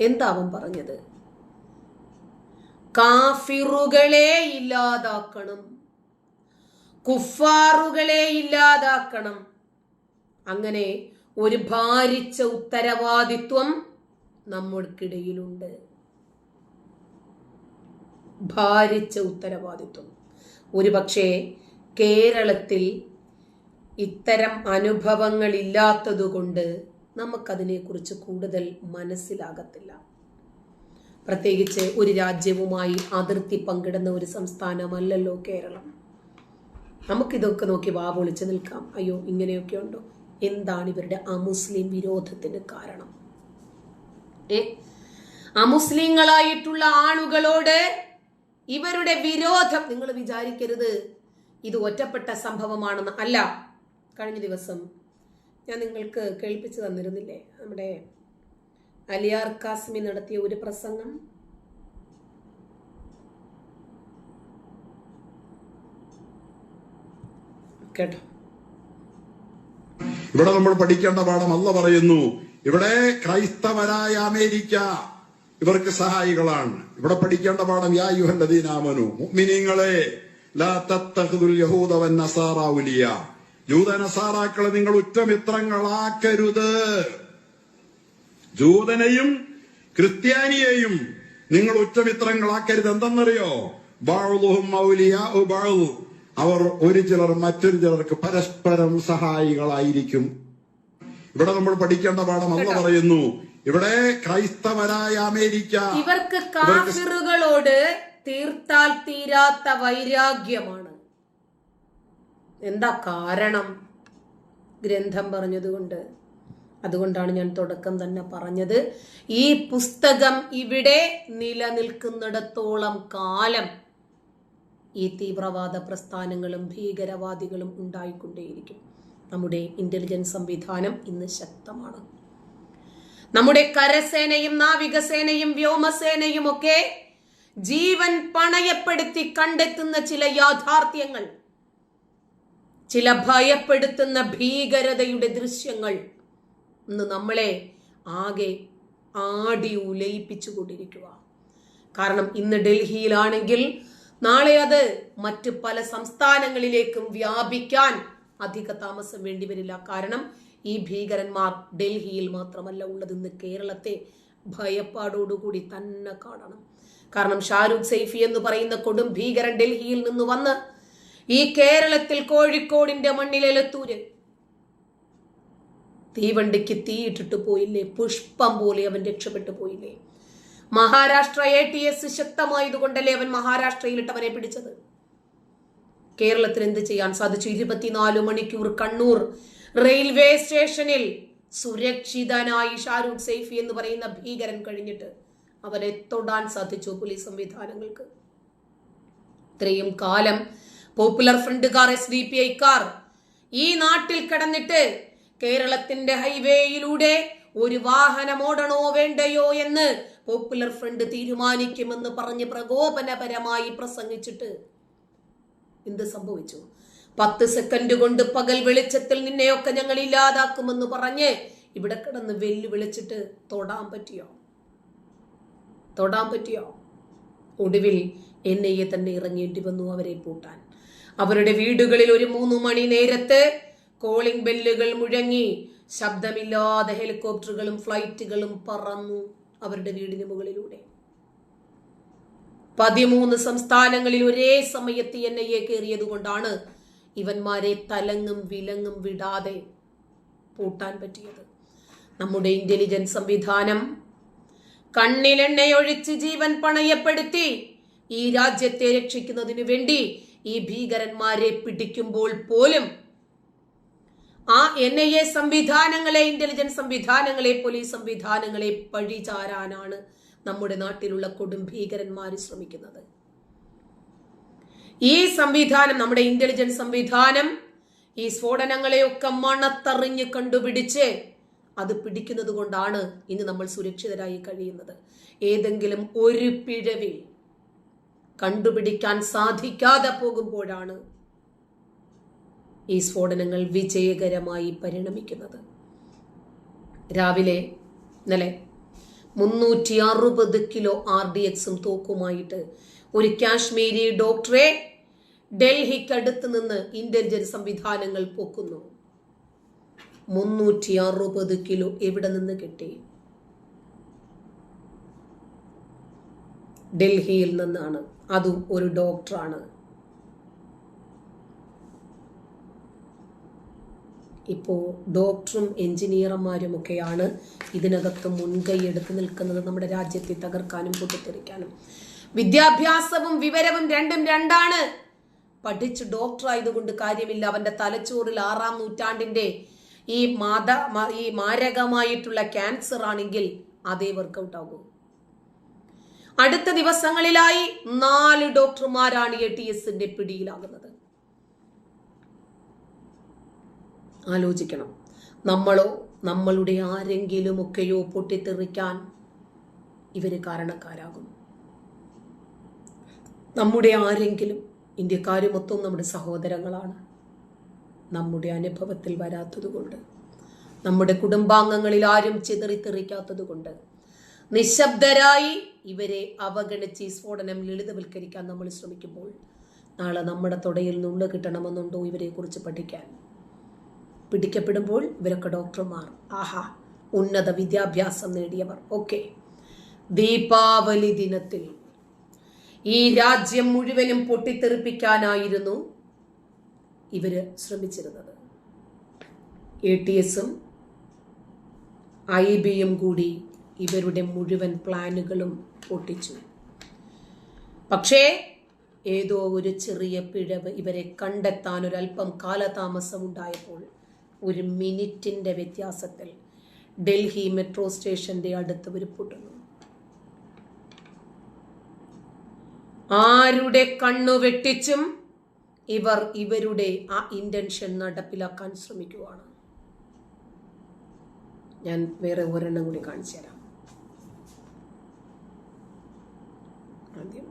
എന്താ അവൻ പറഞ്ഞത്? കാഫിറുകളെ ഇല്ലാതാക്കണം. കുഫാറുകളെ ഇല്ലാതാക്കണം. അങ്ങനെ ഒരു ഭാരിച്ച ഉത്തരവാദിത്വം നമ്മൾക്കിടയിലുണ്ട്. ഭാരിച്ച ഉത്തരവാദിത്വം. ഒരുപക്ഷെ കേരളത്തിൽ ഇത്തരം അനുഭവങ്ങൾ ഇല്ലാത്തതുകൊണ്ട് നമുക്കതിനെക്കുറിച്ച് കൂടുതൽ മനസ്സിലാകത്തില്ല. പ്രത്യേകിച്ച് ഒരു രാജ്യവുമായി അതിർത്തി പങ്കിടുന്ന ഒരു സംസ്ഥാനമല്ലല്ലോ കേരളം. നമുക്കിതൊക്കെ നോക്കി വാ പൊളിച്ച് നിൽക്കാം. അയ്യോ ഇങ്ങനെയൊക്കെ ഉണ്ടോ? എന്താണ് ഇവരുടെ അമുസ്ലിം വിരോധത്തിന് കാരണം? ഏ? അമുസ്ലിങ്ങളായിട്ടുള്ള ആളുകളോട് ഇവരുടെ വിരോധം നിങ്ങൾ വിചാരിക്കരുത്. ഇത് ഒറ്റപ്പെട്ട സംഭവമാണെന്ന് അല്ല. കഴിഞ്ഞ ദിവസം ഞാൻ നിങ്ങൾക്ക് കേൾപ്പിച്ചു തന്നിരുന്നില്ലേ? നമ്മുടെ അലിയാർ കാസ്മി നടത്തിയ ഒരു പ്രസംഗം. കേട്ടോ? ഇവിടെ നമ്മൾ പഠിക്കേണ്ട പാഠം അല്ല പറയുന്നു. ഇവിടെ ക്രൈസ്തവരായ അമേരിക്ക ഇവർക്ക് സഹായികളാണ്. ഇവിടെ പഠിക്കേണ്ട പാഠം യാ യുഹല്ലദീനാമനു മുഅ്മിനീങ്ങളെ ലാ തത്തഹുദുൽ യഹൂദ വൻ നസാറ ഉലിയ ജൂത നസാറാക്കളെ നിങ്ങൾ ഉറ്റമിത്രങ്ങളാക്കരുത്. ജൂതനെയും ക്രിസ്ത്യാനിയെയും നിങ്ങൾ ഉറ്റമിത്രങ്ങളാക്കരുത്. എന്തെന്നറിയോ? ബാളുഹും ഔലിയാഉ ബഅദ്. അവർ ഒരു ചിലർ മറ്റൊരു ചിലർക്ക് പരസ്പരം സഹായികളായിരിക്കും. ഇവിടെ നമ്മൾ പഠിക്കേണ്ട പാഠം അന്ന് പറയുന്നു. ഇവിടെ ക്രൈസ്തവരായ അമേരിക്ക. ഇവർക്ക് കാഫിറുകളോട് തീർത്താൽ തീരാത്ത വൈരാഗ്യമാണ്. എന്താ കാരണം? ഗ്രന്ഥം പറഞ്ഞതുകൊണ്ട്. അതുകൊണ്ടാണ് ഞാൻ തുടക്കം തന്നെ പറഞ്ഞത്. ഈ പുസ്തകം ഇവിടെ നിലനിൽക്കുന്നിടത്തോളം കാലം ഈ തീവ്രവാദ പ്രസ്ഥാനങ്ങളും ഭീകരവാദികളും ഉണ്ടായിക്കൊണ്ടേയിരിക്കും. നമ്മുടെ ഇന്റലിജൻസ് സംവിധാനം ഇന്ന് ശക്തമാണ്. നമ്മുടെ കരസേനയും നാവികസേനയും വ്യോമസേനയും ഒക്കെ ജീവൻ പണയപ്പെടുത്തി കണ്ടെത്തുന്ന ചില യാഥാർത്ഥ്യങ്ങൾ ചില ഭയപ്പെടുത്തുന്ന ഭീകരതയുടെ ദൃശ്യങ്ങൾ ഇന്ന് നമ്മളെ ആകെ ആടി ഉലയിപ്പിച്ചു കൊണ്ടിരിക്കുക കാരണം ഇന്ന് ഡൽഹിയിലാണെങ്കിൽ നാളെ അത് മറ്റ് പല സംസ്ഥാനങ്ങളിലേക്കും വ്യാപിക്കാൻ അധിക താമസം വേണ്ടി വരില്ല. കാരണം ഈ ഭീകരന്മാർ ഡൽഹിയിൽ മാത്രമല്ല ഉള്ളത്. ഇന്ന് കേരളത്തെ ഭയപ്പാടോടുകൂടി തന്നെ കാണണം. കാരണം ഷാരൂഖ് സൈഫി എന്ന് പറയുന്ന കൊടും ഭീകരൻ ഡൽഹിയിൽ നിന്ന് വന്ന് ഈ കേരളത്തിൽ കോഴിക്കോടിന്റെ മണ്ണിലെലത്തൂര് തീവണ്ടിക്ക് തീയിട്ടിട്ട് പോയില്ലേ? പുഷ്പം പോലെ അവൻ രക്ഷപ്പെട്ടു പോയില്ലേ? മഹാരാഷ്ട്ര എ ടി എസ് ശക്തമായതുകൊണ്ടല്ലേ അവൻ മഹാരാഷ്ട്രയിലിട്ട് അവനെ പിടിച്ചത്? കേരളത്തിൽ എന്ത് ചെയ്യാൻ സാധിച്ചു? ഇരുപത്തിനാല് മണിക്കൂർ കണ്ണൂർ റെയിൽവേ സ്റ്റേഷനിൽ സുരക്ഷിതനായി ഷാരൂഖ് സൈഫി എന്ന് പറയുന്ന ഭീകരൻ കഴിഞ്ഞിട്ട് അവരെ തൊടാൻ സാധിച്ചു പോലീസ് സംവിധാനങ്ങൾക്ക്. ഇത്രയും കാലം പോപ്പുലർ ഫ്രണ്ടുകാർ എസ് ഡി പി ഐക്കാർ ഈ നാട്ടിൽ കിടന്നിട്ട് കേരളത്തിന്റെ ഹൈവേയിലൂടെ ഒരു വാഹനം ഓടണോ വേണ്ടയോ എന്ന് പോപ്പുലർ ഫ്രണ്ട് തീരുമാനിക്കുമെന്ന് പറഞ്ഞ് പ്രകോപനപരമായി പ്രസംഗിച്ചിട്ട് എന്ത് സംഭവിച്ചു? പത്ത് സെക്കൻഡ് കൊണ്ട് പകൽ വെളിച്ചത്തിൽ നിന്നെയൊക്കെ ഞങ്ങൾ ഇല്ലാതാക്കുമെന്ന് പറഞ്ഞ് ഇവിടെ കിടന്ന് വെല്ലുവിളിച്ചിട്ട് തൊടാൻ പറ്റിയോ? തൊടാൻ പറ്റിയോ? ഒടുവിൽ എൻ ഐ എ തന്നെ ഇറങ്ങേണ്ടി വന്നു അവരെ പൂട്ടാൻ. അവരുടെ വീടുകളിൽ ഒരു മൂന്ന് മണി നേരത്ത് കോളിംഗ് ബെല്ലുകൾ മുഴങ്ങി. ശബ്ദമില്ലാതെ ഹെലികോപ്റ്ററുകളും ഫ്ലൈറ്റുകളും പറന്നു അവരുടെ വീടിന് മുകളിലൂടെ. പതിമൂന്ന് സംസ്ഥാനങ്ങളിൽ ഒരേ സമയത്ത് എൻ ഐ എ കയറിയത് കൊണ്ടാണ് ഇവന്മാരെ തലങ്ങും വിലങ്ങും വിടാതെ പൂട്ടാൻ പറ്റിയത്. നമ്മുടെ ഇന്റലിജൻസ് സംവിധാനം കണ്ണിലെണ്ണയൊഴിച്ച് ജീവൻ പണയപ്പെടുത്തി ഈ രാജ്യത്തെ രക്ഷിക്കുന്നതിനു വേണ്ടി ഈ ഭീകരന്മാരെ പിടിക്കുമ്പോൾ പോലും ആ എൻ ഐ എ സംവിധാനങ്ങളെ ഇന്റലിജൻസ് സംവിധാനങ്ങളെ പോലീസ് സംവിധാനങ്ങളെ പഴിചാരാനാണ് നമ്മുടെ നാട്ടിലുള്ള കൊടും ഭീകരന്മാർ ശ്രമിക്കുന്നത്. ഈ സംവിധാനം നമ്മുടെ ഇന്റലിജൻസ് സംവിധാനം ഈ സ്ഫോടനങ്ങളെയൊക്കെ മണത്തറിഞ്ഞ് കണ്ടുപിടിച്ച് അത് പിടിക്കുന്നത് കൊണ്ടാണ് ഇന്ന് നമ്മൾ സുരക്ഷിതരായി കഴിയുന്നത്. ഏതെങ്കിലും ഒരു പിഴവിൽ കണ്ടുപിടിക്കാൻ സാധിക്കാതെ പോകുമ്പോഴാണ് ഈ സ്ഫോടനങ്ങൾ വിജയകരമായി പരിണമിക്കുന്നത്. രാവിലെ ഇന്നലെ മുന്നൂറ്റി അറുപത് കിലോ ആർ ഡി എക്സും തോക്കുമായിട്ട് ഒരു കാശ്മീരി ഡോക്ടറെ ഡൽഹിക്കടുത്ത് നിന്ന് ഇന്റലിജൻസ് സംവിധാനങ്ങൾ പൊക്കുന്നു. മുന്നൂറ്റി അറുപത് കിലോ എവിടെ നിന്ന് കിട്ടി? ഡൽഹിയിൽ നിന്നാണ്. അതും ഒരു ഡോക്ടറാണ്. ഇപ്പോൾ ഡോക്ടറും എഞ്ചിനീയർമാരും ഒക്കെയാണ് ഇതിനകത്ത് മുൻകൈ എടുത്തു നിൽക്കുന്നത് നമ്മുടെ രാജ്യത്തെ തകർക്കാനും പൊട്ടിത്തെറിക്കാനും വിദ്യാഭ്യാസവും വിവരവും രണ്ടും രണ്ടാണ്. പഠിച്ച് ഡോക്ടർ ആയതുകൊണ്ട് കാര്യമില്ല. അവന്റെ തലച്ചോറിൽ ആറാം നൂറ്റാണ്ടിന്റെ ഈ മാത ഈ മാരകമായിട്ടുള്ള ക്യാൻസർ ആണെങ്കിൽ അതേ വർക്കൗട്ട് ആകൂ. അടുത്ത ദിവസങ്ങളിലായി നാല് ഡോക്ടർമാരാണ് എ ടി എസിന്റെ പിടിയിലാകുന്നത്. ആലോചിക്കണം. നമ്മളോ നമ്മളുടെ ആരെങ്കിലും ഒക്കെയോ പൊട്ടിത്തെറിക്കാൻ ഇവർ കാരണക്കാരാകും. നമ്മുടെ ആരെങ്കിലും ഇന്ത്യക്കാർ മൊത്തം നമ്മുടെ സഹോദരങ്ങളാണ്. നമ്മുടെ അനുഭവത്തിൽ വരാത്തതുകൊണ്ട് നമ്മുടെ കുടുംബാംഗങ്ങളിൽ ആരും ചിതറിത്തെറിക്കാത്തതുകൊണ്ട് നിശബ്ദരായി ഇവരെ അവഗണിച്ച് ഈ സ്ഫോടനം ലളിതവൽക്കരിക്കാൻ നമ്മൾ ശ്രമിക്കുമ്പോൾ നാളെ നമ്മുടെ തുടയിൽ നുള്ളു കിട്ടണമെന്നുണ്ടോ ഇവരെ കുറിച്ച് പഠിക്കാൻ? പിടിക്കപ്പെടുമ്പോൾ ഇവരൊക്കെ ഡോക്ടർമാർ. ആഹാ ഉന്നത വിദ്യാഭ്യാസം നേടിയവർ. ഓക്കെ. ദീപാവലി ദിനത്തിൽ ഈ രാജ്യം മുഴുവനും പൊട്ടിത്തെറിപ്പിക്കാനായിരുന്നു ഇവർ ശ്രമിച്ചിരുന്നത്. എ ടി എസും ഐ ബിയും കൂടി ഇവരുടെ മുഴുവൻ പ്ലാനുകളും പൊട്ടിച്ചു. പക്ഷേ ഏതോ ഒരു ചെറിയ പിഴവ് ഇവരെ കണ്ടെത്താൻ ഒരല്പം കാലതാമസം ഉണ്ടായപ്പോൾ ഒരു മിനിറ്റിന്റെ വ്യത്യാസത്തിൽ ഡൽഹി മെട്രോ സ്റ്റേഷന്റെ അടുത്ത് ഒരു പൊട്ടുന്നു. ആരുടെ കണ്ണു വെട്ടിച്ചും ഇവർ ഇവരുടെ ആ ഇന്റൻഷൻ നടപ്പിലാക്കാൻ ശ്രമിക്കുവാണ്. ഞാൻ വേറെ ഒരെണ്ണം കൂടി കാണിച്ചു തരാം. ആദ്യം.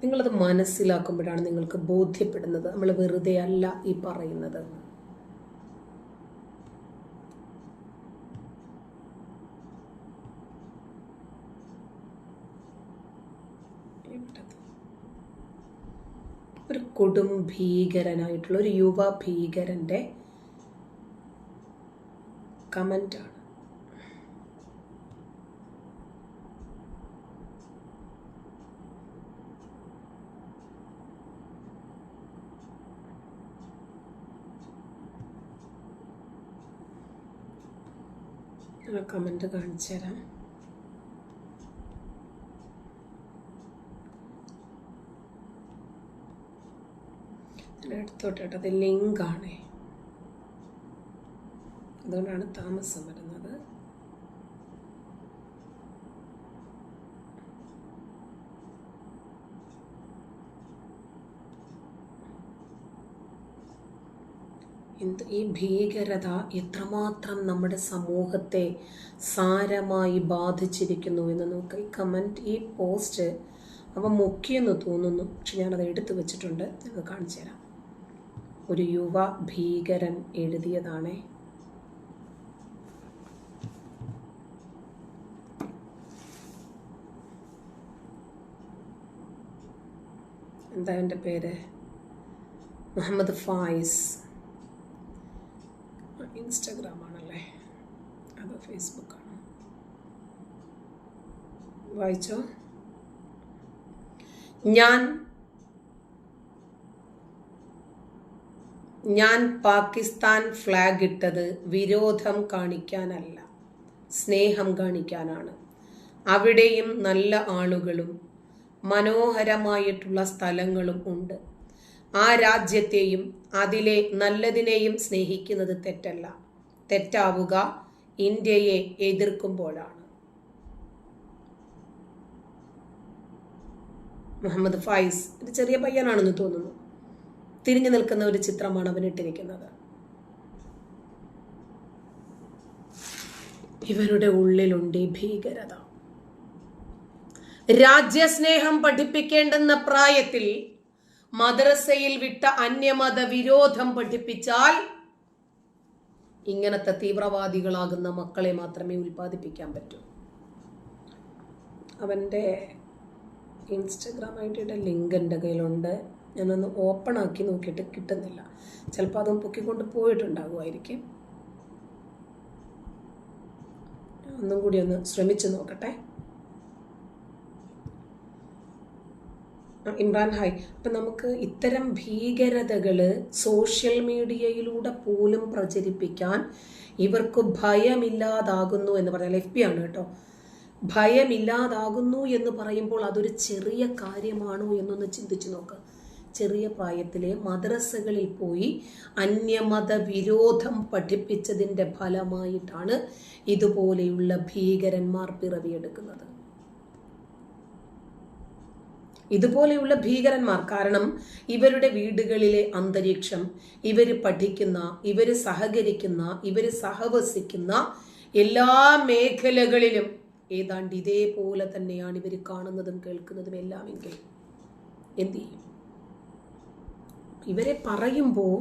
നിങ്ങളത് മനസ്സിലാക്കുമ്പോഴാണ് നിങ്ങൾക്ക് ബോധ്യപ്പെടുന്നത് നമ്മൾ വെറുതെ അല്ല ഈ പറയുന്നത്? ഒരു കൊടും ഭീകരനായിട്ടുള്ള ഒരു യുവ ഭീകരന്റെ കമന്റാണ് കമന്റ് കാണിച്ചു തരാം. എടുത്തോട്ടെ അത് ലിങ്കാണ്. അതുകൊണ്ടാണ് താമസം വരുന്നത്. എന്ത് ഈ ഭീകരത എത്രമാത്രം നമ്മുടെ സമൂഹത്തെ സാരമായി ബാധിച്ചിരിക്കുന്നു എന്ന് നമുക്ക് ഈ കമന്റ് ഈ പോസ്റ്റ് അവ മുക്കിയെന്ന് തോന്നുന്നു. പക്ഷെ ഞാനത് എടുത്തു വെച്ചിട്ടുണ്ട്. നിങ്ങൾക്ക് കാണിച്ചു തരാം. ഒരു യുവ ഭീകരൻ എഴുതിയതാണേ. എന്താ എന്റെ പേര്? മുഹമ്മദ് ഫായിസ്. ഇൻസ്റ്റാഗ്രാം ആണല്ലേ അതോ ഫേസ്ബുക്കാണ്? വായിച്ചോ? ഞാൻ ഞാൻ പാകിസ്ഥാൻ ഫ്ലാഗ് ഇട്ടത് വിരോധം കാണിക്കാനല്ല സ്നേഹം കാണിക്കാനാണ്. അവിടെയും നല്ല ആളുകളും മനോഹരമായിട്ടുള്ള സ്ഥലങ്ങളും ഉണ്ട്. ആ രാജ്യത്തെയും അതിലെ നല്ലതിനെയും സ്നേഹിക്കുന്നത് തെറ്റല്ല. തെറ്റാവുക ഇന്ത്യയെ എതിർക്കുമ്പോഴാണ്. മുഹമ്മദ് ഫായിസ് ഒരു ചെറിയ പയ്യനാണെന്ന് തോന്നുന്നു. തിരിഞ്ഞു നിൽക്കുന്ന ഒരു ചിത്രമാണ് അവൻ ഇട്ടിരിക്കുന്നത്. ഇവരുടെ ഉള്ളിലുണ്ട് ഭീകരത. രാജ്യസ്നേഹം പഠിപ്പിക്കേണ്ടെന്ന പ്രായത്തിൽ മദ്രസയിൽ വിട്ട അന്യമത വിരോധം പഠിപ്പിച്ചാൽ ഇങ്ങനത്തെ തീവ്രവാദികളാകുന്ന മക്കളെ മാത്രമേ ഉൽപ്പാദിപ്പിക്കാൻ പറ്റൂ. അവന്റെ ഇൻസ്റ്റഗ്രാം ഐ ലിങ്ക് എന്റെ കയ്യിലുണ്ട്. ഞാനൊന്ന് ഓപ്പൺ ആക്കി നോക്കിയിട്ട് കിട്ടുന്നില്ല. ചിലപ്പോൾ അതും പൊക്കിക്കൊണ്ട് പോയിട്ടുണ്ടാകുമായിരിക്കും. ഒന്നും കൂടി ഒന്ന് ശ്രമിച്ചു നോക്കട്ടെ. ഇമ്രാൻ ഹായ്. അപ്പം നമുക്ക് ഇത്തരം ഭീകരതകൾ സോഷ്യൽ മീഡിയയിലൂടെ പോലും പ്രചരിപ്പിക്കാൻ ഇവർക്ക് ഭയമില്ലാതാകുന്നു എന്ന് പറഞ്ഞാൽ എഫ് ബി ആണ് കേട്ടോ. ഭയമില്ലാതാകുന്നു എന്ന് പറയുമ്പോൾ അതൊരു ചെറിയ കാര്യമാണോ എന്നൊന്ന് ചിന്തിച്ചു നോക്കുക ചെറിയ പ്രായത്തിലെ മദ്രസകളിൽ പോയി അന്യമത വിരോധം പഠിപ്പിച്ചതിന്റെ ഫലമായിട്ടാണ് ഇതുപോലെയുള്ള ഭീകരന്മാർ പിറവിയെടുക്കുന്നത്. ഇതുപോലെയുള്ള ഭീകരന്മാർ. കാരണം ഇവരുടെ വീടുകളിലെ അന്തരീക്ഷം ഇവർ പഠിക്കുന്ന ഇവർ സഹകരിക്കുന്ന ഇവർ സഹവസിക്കുന്ന എല്ലാ മേഖലകളിലും ഏതാണ്ട് ഇതേപോലെ തന്നെയാണ് ഇവർ കാണുന്നതും കേൾക്കുന്നതും എല്ലാമെങ്കിൽ എന്ത് ചെയ്യും? ഇവരെ പറയുമ്പോൾ